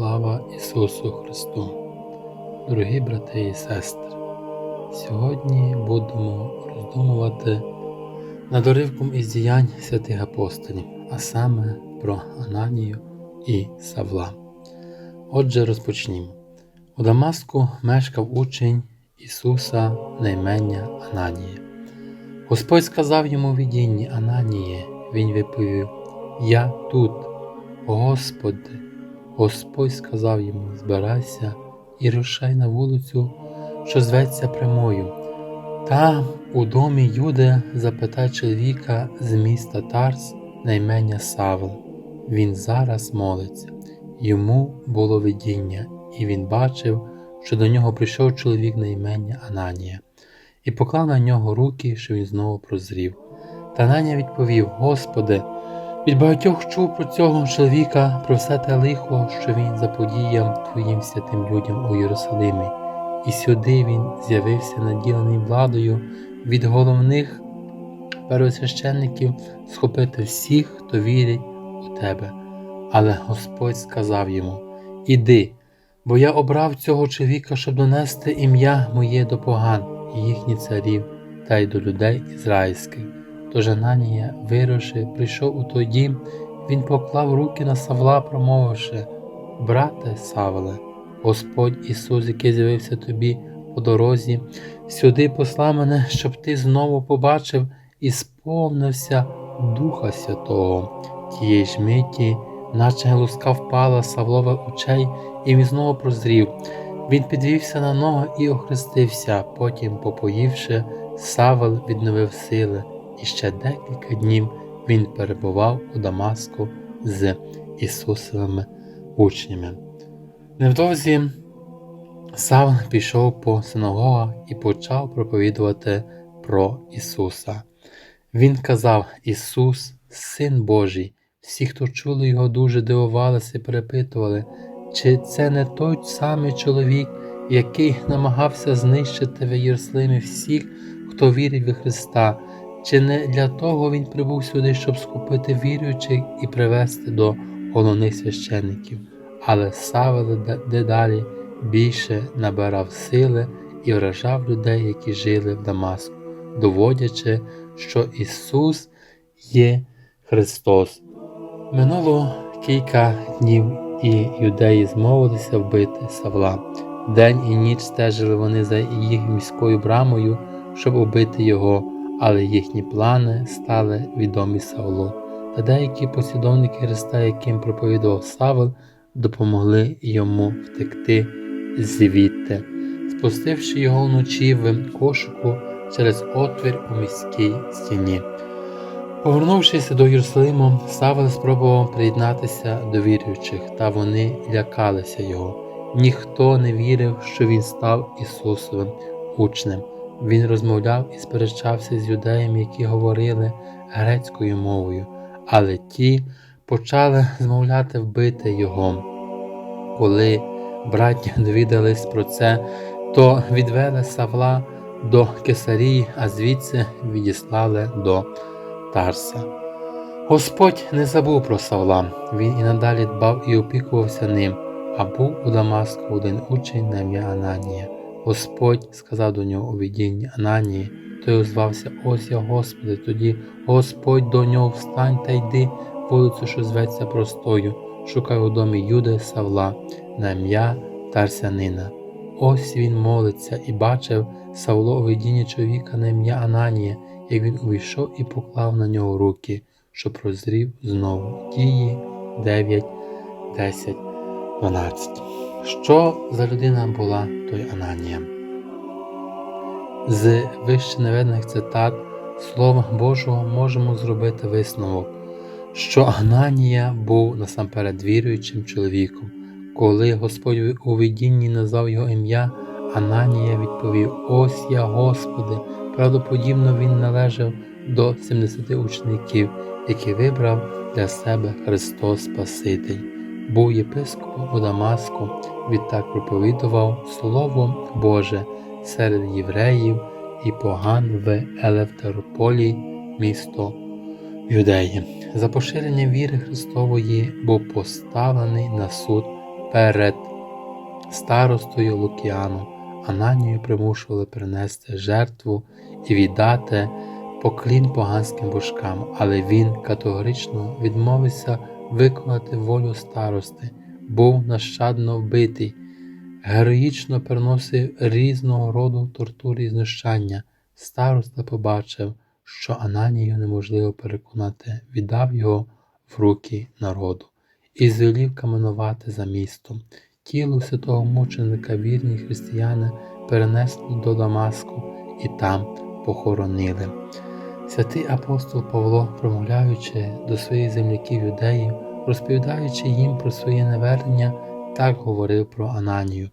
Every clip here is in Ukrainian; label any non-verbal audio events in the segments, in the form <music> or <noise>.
Слава Ісусу Христу! Дорогі брати і сестри! Сьогодні будемо роздумувати над уривком із діянь святих апостолів, а саме про Ананію і Савла. Отже, розпочнімо. У Дамаску мешкав учень Ісуса на імення Ананія. Господь сказав йому в видінні Ананіє, він відповів: Я тут, Господи. Господь сказав йому: Збирайся і рушай на вулицю, що зветься прямою. Там, у домі Юди, запитай чоловіка з міста Тарс на імення Савл. Він зараз молиться. Йому було видіння, і він бачив, що до нього прийшов чоловік на імення Ананія, і поклав на нього руки, що він знову прозрів. Та Ананія відповів: Господи, від багатьох чув про цього чоловіка, про все те лихо, що він заподіяв Твоїм святим людям у Єрусалимі, і сюди він з'явився наділений владою від головних первосвященників схопити всіх, хто вірить у тебе. Але Господь сказав йому: Іди, бо я обрав цього чоловіка, щоб донести ім'я моє до поган і їхніх царів та й до людей ізраїльських. Тож Ананія, вирушив, прийшов у той дім, він поклав руки на Савла, промовивши: Брате Савле, Господь Ісус, який з'явився тобі по дорозі, сюди послав мене, щоб ти знову побачив і сповнився Духа Святого. Тієї ж миті, наче глузка впала Савлове очей, і він знову прозрів. Він підвівся на ноги і охрестився, потім, попоївши, Савел відновив сили і ще декілька днів він перебував у Дамаску з Ісусовими учнями. Невдовзі Савл пішов по синагогах і почав проповідувати про Ісуса. Він казав: Ісус, Син Божий. Всі, хто чули його, дуже дивувалися і перепитували, чи це не той самий чоловік, який намагався знищити в Єрусалимі всіх, хто вірить в Христа. Чи не для того він прибув сюди, щоб скупити віруючих і привести до головних священників, але Савел дедалі більше набирав сили і вражав людей, які жили в Дамаску, доводячи, що Ісус є Христос. Минуло кілька днів, і юдеї змовилися вбити Савла. День і ніч стежили вони за їх міською брамою, щоб убити його але їхні плани стали відомі Савлу, та деякі послідовники Христа, яким проповідував Савл, допомогли йому втекти звідти, спустивши його вночі в кошику через отвір у міській стіні. Повернувшись до Єрусалиму, Савел спробував приєднатися до віруючих, та вони лякалися його. Ніхто не вірив, що він став Ісусовим учнем. Він розмовляв і сперечався з юдеями, які говорили грецькою мовою, але ті почали змовляти вбити його. Коли браття довідались про це, то відвели Савла до Кесарії, а звідси відіслали до Тарса. Господь не забув про Савла, він і надалі дбав і опікувався ним, а був у Дамаску один учень на ім'я Ананія. Господь сказав до нього у видінні Ананії, той озвався Ось я, Господи, тоді Господь до нього встань та йди вулицю, що зветься простою, шукай у домі Юди Савла, на ім'я Тарсянина. Ось він молиться і бачив Савло у видінні чоловіка на ім'я Ананія, як він увійшов і поклав на нього руки, що прозрів знову. Дії 9, 10, 12. Що за людина була той Ананія? З вище наведених цитат Слова Божого можемо зробити висновок, що Ананія був насамперед віруючим чоловіком. Коли Господь у видінні назвав його ім'я, Ананія відповів: Ось я, Господи, правдоподібно він належав до 70 учеників, які вибрав для себе Христос Спаситель був єпископом у Дамаску, відтак проповідував Слово Боже серед євреїв і поган в Елефтерополі, місто Юдеї. За поширення віри Христової був поставлений на суд перед старостою Лукіаном Ананію примушували принести жертву і віддати поклін поганським божкам, але він категорично відмовився виконати волю старости, був нащадно вбитий, героїчно переносив різного роду тортури і знущання. Староста побачив, що Ананію неможливо переконати, віддав його в руки народу і звелів каменувати за містом. Тіло святого мученика вірні християни перенесли до Дамаску і там похоронили. Святий апостол Павло, промовляючи до своїх земляків юдеїв, розповідаючи їм про своє навернення, так говорив про Ананію.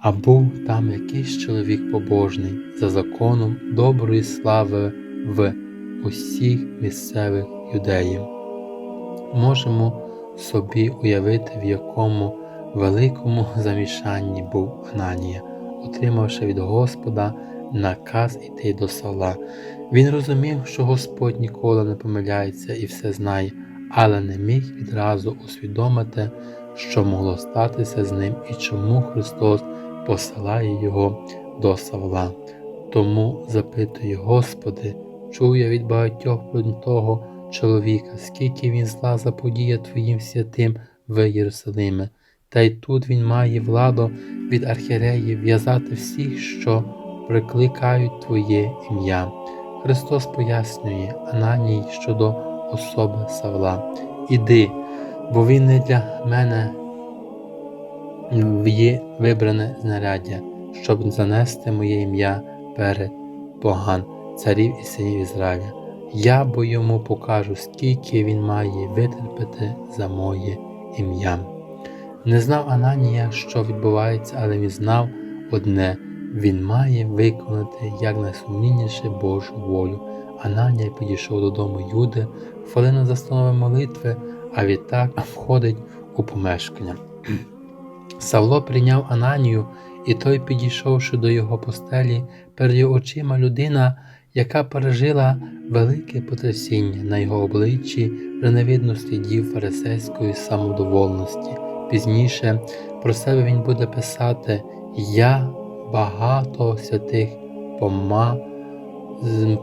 А був там якийсь чоловік побожний за законом доброї слави в усіх місцевих юдеїв. Можемо собі уявити, в якому великому замішанні був Ананія, отримавши від Господа наказ іти до села. Він розумів, що Господь ніколи не помиляється і все знає, але не міг відразу усвідомити, що могло статися з ним і чому Христос посилає його до Савла. Тому запитує, Господи, чую я від багатьох про того чоловіка, скільки він зла заподіє Твоїм святим в Єрусалимі, та й тут він має владу від архіреїв в'язати всіх, що прикликають Твоє ім'я. Христос пояснює Ананій щодо особи Савла. Іди, бо він не для мене є вибране знаряддя, щоб занести моє ім'я перед поган, царів і синів Ізраїля. Я бо йому покажу, скільки він має витерпіти за моє ім'я. Не знав Ананія, що відбувається, але він знав одне він має виконати якнайсумнінніше Божу волю. Ананія підійшов додому Юди, хвилина застанови молитви, а відтак входить у помешкання. <clears throat> Савло прийняв Ананію, і той, підійшовши до його постелі, перед його очима людина, яка пережила велике потрясіння на його обличчі, видно слідів фарисейської самодовольності. Пізніше про себе він буде писати Я багато святих пома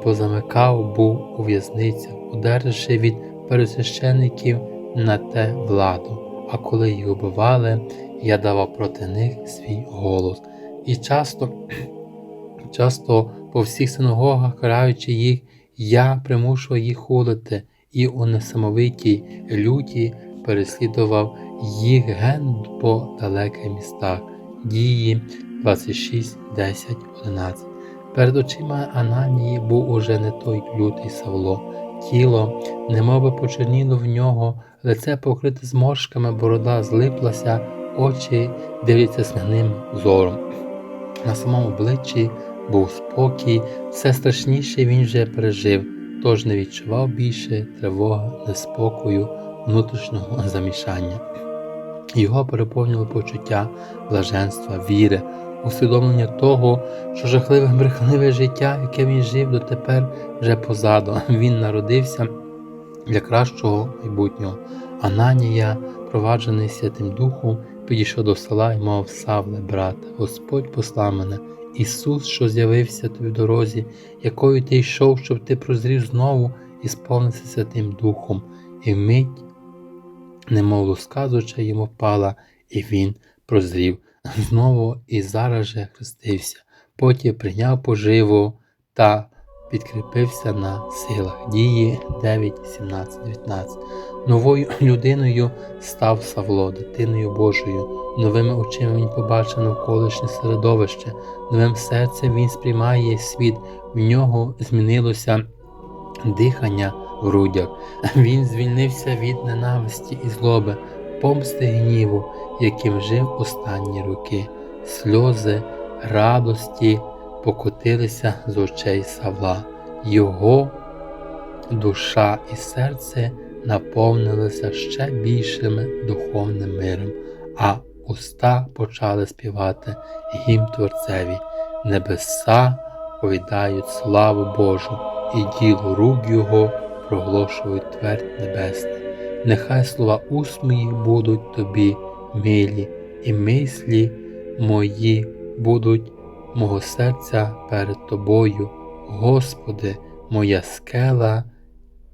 позамикав був у в'язницях, удержавши від пересвящеників на те владу. А коли їх убивали, я давав проти них свій голос. І часто, <clears throat> часто по всіх синагогах, караючи їх, я примушував їх хулити і у несамовитій люті переслідував їх ген по далеких містах. Дії 26, 10, 11. Перед очима Ананії був уже не той лютий Савло, тіло, немоби почерніло в нього, лице покрите зморшками, борода злиплася, очі дивляться смяним зором. На самому обличчі був спокій, все страшніше він вже пережив, тож не відчував більше тривоги, неспокою, внутрішнього замішання. Його переповнювали почуття блаженства, віри, усвідомлення того, що жахливе брехливе життя, яке він жив дотепер вже позаду. <laughs> Він народився для кращого майбутнього. Ананія, проваджений Святим Духом, підійшов до села і мов Савле, брате, Господь послав мене, Ісус, що з'явився тобі в дорозі, якою ти йшов, щоб ти прозрів знову і сповнився Святим Духом, і вмить, немов очей йому впала, і він прозрів знову і зараз же хрестився, потім прийняв поживу та підкріпився на силах. Дії 9, 17, 19. Новою людиною став Савло, дитиною Божою, новими очима він побачив навколишнє середовище, новим серцем він сприймає світ, в нього змінилося дихання в грудях. Він звільнився від ненависті і злоби, помсти гніву, яким жив останні роки. Сльози радості покотилися з очей Савла. Його душа і серце наповнилися ще більшим духовним миром, а уста почали співати гімн Творцеві. Небеса повідають славу Божу, і діло рук Його проголошують твердь небесне. Нехай слова уст моїх будуть тобі милі, і мислі мої будуть мого серця перед Тобою, Господи, моя скела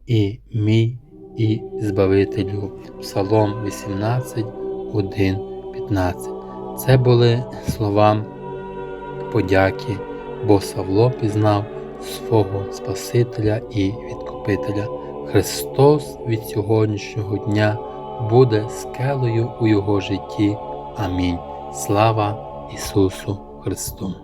і мій і Збавителю. Псалом 18, 1, 15. Це були слова подяки, бо Савло пізнав свого Спасителя і Відкупителя. Христос від сьогоднішнього дня буде скелею у його житті. Амінь. Слава Ісусу Христу!